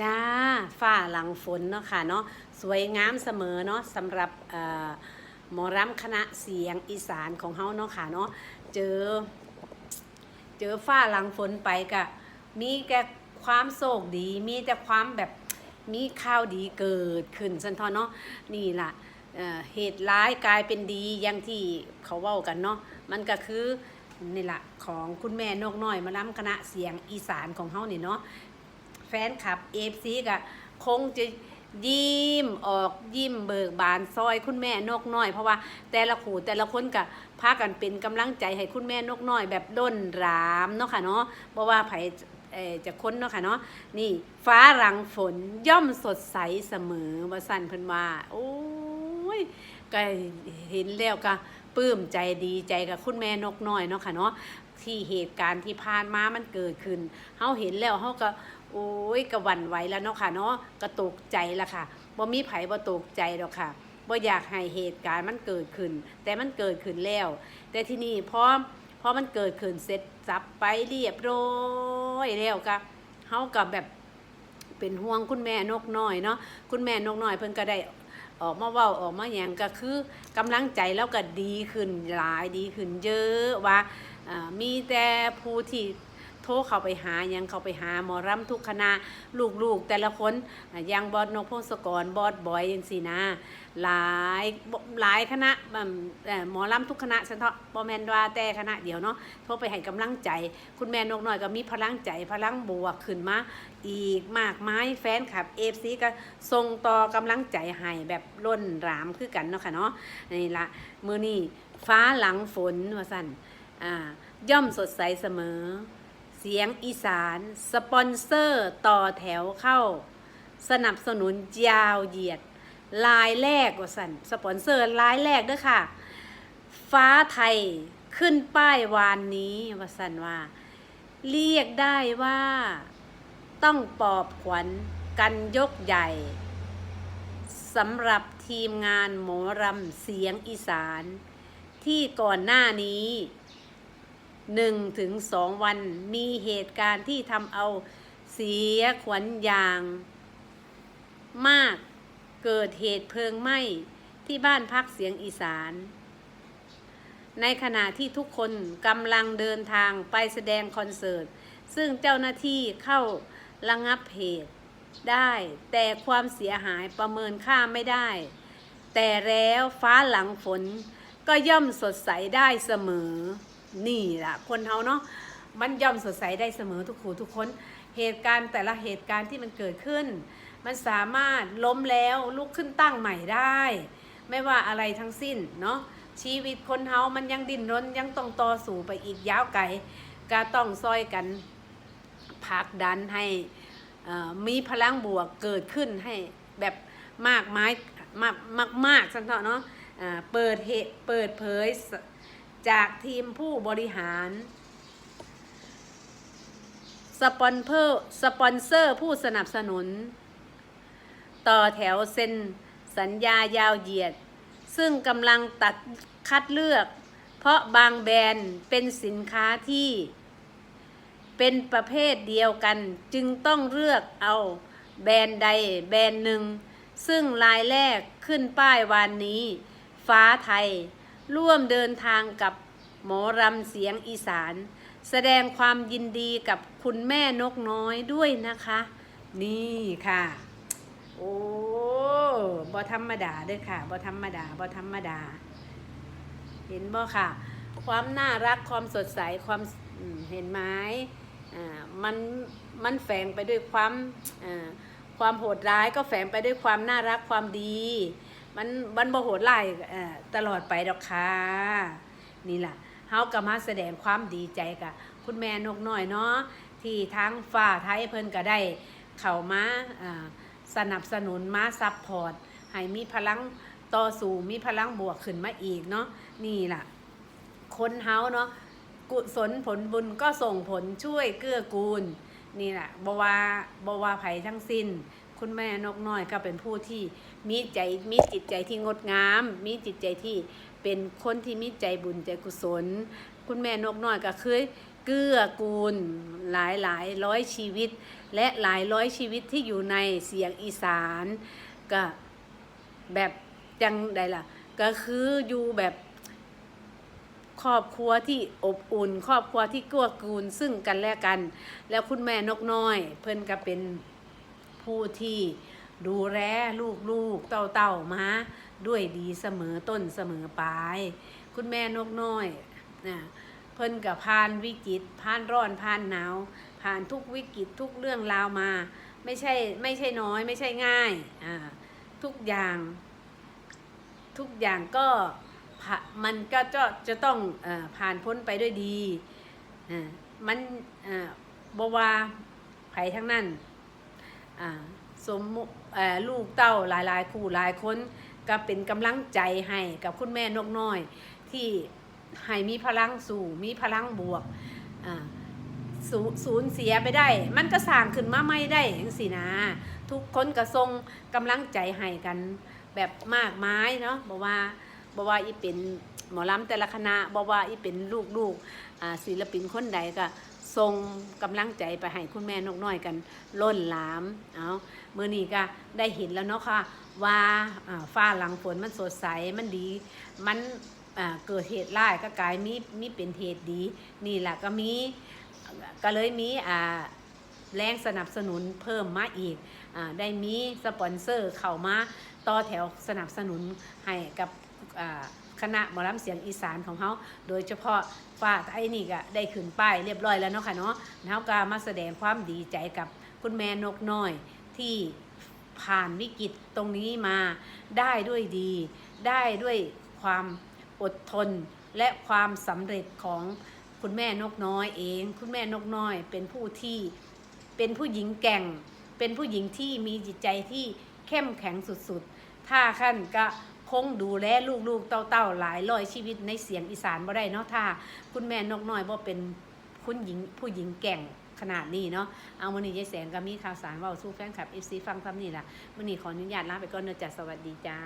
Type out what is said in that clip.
จ้าฝ้าหลังฝนเนาะค่ะเนาะสวยงามเสมอเนาะสำหรับหมอรำคณะเสียงอีสานของเฮาเนาะค่ะเนาะเจอ เจอฝ้าหลังฝนไปกะมีแก่ความโศกดี มีแต่ความแบบมีข่าวดีเกิดขึ้นสันทอนเนาะนี่ล่ะเหตุร้ายกลายเป็นดีอย่างที่เขาเว้ากันเนาะมันก็คือนี่ละของคุณแม่นกน้อยมาล้ำคณะเสียงอีสานของเฮาเนี่เนาะ แฟนคลับเอฟซีก็คงจะยิ้มออกยิ้มเบิกบานซอยคุณแม่นกน้อย เพราะว่าแต่ละขู่แต่ละคนก็พากันเป็นกำลังใจให้คุณแม่นกน้อย แบบด้นรามเนาะค่ะเนาะเพราะว่าไผ่จะค้นเนาะค่ะเนาะนี่ ฟ้าหลังฝนย่อมสดใสเสมอว่าสั่นเพิ่นว่าโอ้ยก็เห็นแล้วก็ปลื้มใจดีใจกับคุณแม่นกน้อยเนาะค่ะเนาะที่เหตุการณ์ที่ผ่านมามันเกิดขึ้นเฮาเห็นแล้วเฮาก็ โอ้ยกระหวันไหวแล้วเนาะค่ะเนาะกระตกใจละค่ะบ่มีไผบ่ตกใจดอกค่ะบ่อยากให้เหตุการณ์มันเกิดขึ้น แต่มันเกิดขึ้นแล้ว แต่ที่นี่พอพอมันเกิดขึ้นเสร็จสับไปเรียบร้อยแล้วก็เฮากับแบบเป็นห่วงคุณแม่นกน้อยเนาะคุณแม่นกน้อยเพิ่นก็ได้ออกมาเว้าออกมาหยังก็คือกำลังใจแล้วก็ดีขึ้นหลายดีขึ้นเยอะว่ามีแต่ผู้ที่ โทรเข้าไปหายังเข้าไปหาหมอรำทุกคณะลูกๆ แต่ละคนยังบอดนกพงศกรบอดบอยยังสินะ หลายหลายคณะอืมอ่อหมอรำทุกคณะฉันเถาะบอแมนว่าแต่คณะเดียวเนาะโทรไปให้กำลังใจ คุณแม่นกหน้อยก็มีพลังใจพลังบวกขึ้นมาอีกมากมายแฟนคลับเอฟซีก็ส่งต่อกำลังใจให้แบบล้นหลามคือกันเนาะค่ะเนาะนี่ละมือนี้ฟ้าหลังฝนว่าสั่นอ่าย่อมสดใสเสมอ สียงอีสาน สปอนเซอร์ต่อแถวเข้า สนับสนุนยาวเหยียดลายแรกว่าสันสปอนเซอร์ลายแรกด้วยค่ะ ฟ้าไทยขึ้นป้ายวานนี้ว่าสันว่า เรียกได้ว่า ต้องปอบขวัญกันยกใหญ่สำหรับทีมงานหมอรำเสียงอีสาน ที่ก่อนหน้านี้ หนึ่งถึงสองวัน มีเหตุการณ์ที่ทำเอาเสียขวัญอย่าง มากเกิดเหตุเพลิงไหม้ที่บ้านพักเสียงอีสาน ในขณะที่ทุกคนกำลังเดินทางไปแสดงคอนเสิร์ต ซึ่งเจ้าหน้าที่เข้าระงับเหตุได้ แต่ความเสียหายประเมินค่าไม่ได้ แต่แล้วฟ้าหลังฝนก็ย่อมสดใสได้เสมอ นี่ล่ะ คนเฮาเนาะมันย่อมสดใสได้เสมอทุกคูทุกคน เหตุการณ์แต่ละเหตุการณ์ที่มันเกิดขึ้น มันสามารถล้มแล้วลุกขึ้นตั้งใหม่ได้ ไม่ว่าอะไรทั้งสิ้นเนาะชีวิตคนเฮามันยังดิ้นรนยังต้องต่อสู้ไปอีกยาวไกลก็ต้องซอยกันผลักดันให้มีพลังบวกเกิดขึ้นให้แบบมากมายมากมากมากสันเถอะเนาะเปิดเหตุเปิดเผย จากทีมผู้บริหาร สปอนเซอร์สปอนเซอร์ผู้สนับสนุน ต่อแถวเซ็นสัญญายาวเหยียด ซึ่งกำลังตัดคัดเลือก เพราะบางแบรนด์เป็นสินค้าที่ เป็นประเภทเดียวกันจึงต้องเลือกเอาแบรนด์ใดแบรนด์หนึ่ง ซึ่งรายแรกขึ้นป้ายวันนี้ ฟ้าไทย ร่วมเดินทางกับหมอรำเสียงอีสาน แสดงความยินดีกับคุณแม่นกน้อยด้วยนะคะ นี่ค่ะ โอ้บ่ธรรมดาด้อค่ะบ่ธรรมดาบ่ธรรมดา เห็นบ่ค่ะ ความน่ารักความสดใสความอืมเห็นไหมอ่ามันมันแฝงไปด้วยความอ่าความโหดร้ายก็แฝงไปด้วยความน่ารักความดี มันมันบ่โหดร้ายเอ่ตลอดไปดอกค่ะนี่ล่ะเฮาก็มาแสดงความดีใจกับคุณแม่นกน้อยเนาะที่ทั้งฝ่าไทยเพิ่นก็ได้ เข้ามาอ่าสนับสนุนมาซัพพอร์ตให้มีพลังต่อสู้มีพลังบวกขึ้นมาอีกเนาะนี่ล่ะ คนเฮาเนาะกุศลผลบุญก็ส่งผลช่วยเกื้อกูล นี่แหละบวาบวาไผ่ทั้งสิ้น คุณแม่นกน้อยก็เป็นผู้ที่มีใจมีจิตใจที่งดงาม มีจิตใจที่เป็นคนที่มีใจบุญใจกุศล คุณแม่นกน้อยก็เคยเกื้อกูลหลายหลายร้อยชีวิต และหลายร้อยชีวิตที่อยู่ในเสียงอีสานก็แบบจังใดล่ะ ก็คืออยู่แบบครอบครัวที่อบอุ่น ครอบครัวที่เกื้อกูลซึ่งกันและกัน แล้วคุณแม่นกน้อย เพิ่นก็เป็น ผู้ที่ดูแลลูกๆเต่าๆมา ด้วยดีเสมอต้นเสมอปลาย คุณแม่นกน้อยนะเพิ่นกับผ่านวิกฤตผ่านร้อนผ่านหนาว ผ่านทุกวิกฤตทุกเรื่องราวมา ไม่ใช่ไม่ใช่น้อยไม่ใช่ง่ายอ่าทุกอย่าง ทุกอย่างก็มันก็จะจะต้องอผ่านพ้นไปด้วยดี มันบว่าไผทั้งนั้น สมุลูกเต้าหลายๆ คู่หลายคนก็เป็นกำลังใจให้กับคุณแม่นกน้อย ที่ให้มีพลังสู่มีพลังบวกสูสูญเสียไปได้ มันก็สร้างขึ้นมาไม่ได้จังสินะ ทุกคนก็ทรงกำลังใจให้กันแบบมากมายเนาะบอกว่าบอกว่าอีเป็นหมอลำแต่ละคณะบอกว่าอีเป็นลูกๆศิลปินคนใดก็ ทรงกำลังใจไปให้คุณแม่นกน้อยกันล้นหลามเอาเมื่อนี้ก็ได้เห็นแล้วเนาะค่ะว่าฟ้าหลังฝนมันสดใสมันดี มันเกิดเหตุร้ายก็กลายมีมีเป็นเหตุดี นี่แหละก็มีก็เลยมีอ่าแรงสนับสนุนเพิ่มมาอีกอได้มีสปอนเซอร์เข้ามาต่อแถวสนับสนุนให้กับ คณะหมอลำเสียงอีสานของเขาโดยเฉพาะฝ้าไทยนี่ก็ได้ขึ้นป้ายเรียบร้อยแล้วเนาะค่ะเนาะแล้วก็มาแสดงความดีใจกับคุณแม่นกน้อยที่ผ่านวิกฤตตรงนี้มาได้ด้วยดี ได้ด้วยความอดทนและความสำเร็จของคุณแม่นกน้อยเอง คุณแม่นกน้อยเป็นผู้ที่เป็นผู้หญิงแกร่ง เป็นผู้หญิงที่มีจิตใจที่เข้มแข็งสุดๆ ถ้าขั้นก็ คงดูแลลูกๆเต้าๆหลายร้อยชีวิตในเสียงอีสานบ่ได้เนาะถ้า คุณแม่นกน้อยบ่เป็นคุณหญิงผู้หญิงแก่งขนาดนี้เนาะ เอามื้อนี้ยายแสงก็มีข่าวสารว่าสู้แฟนคลับเอฟซีฟังซ้ำนี่ล่ะมื้อนี้ขออนุญาตลาไปก่อนเด้อจ้ะสวัสดีจ้า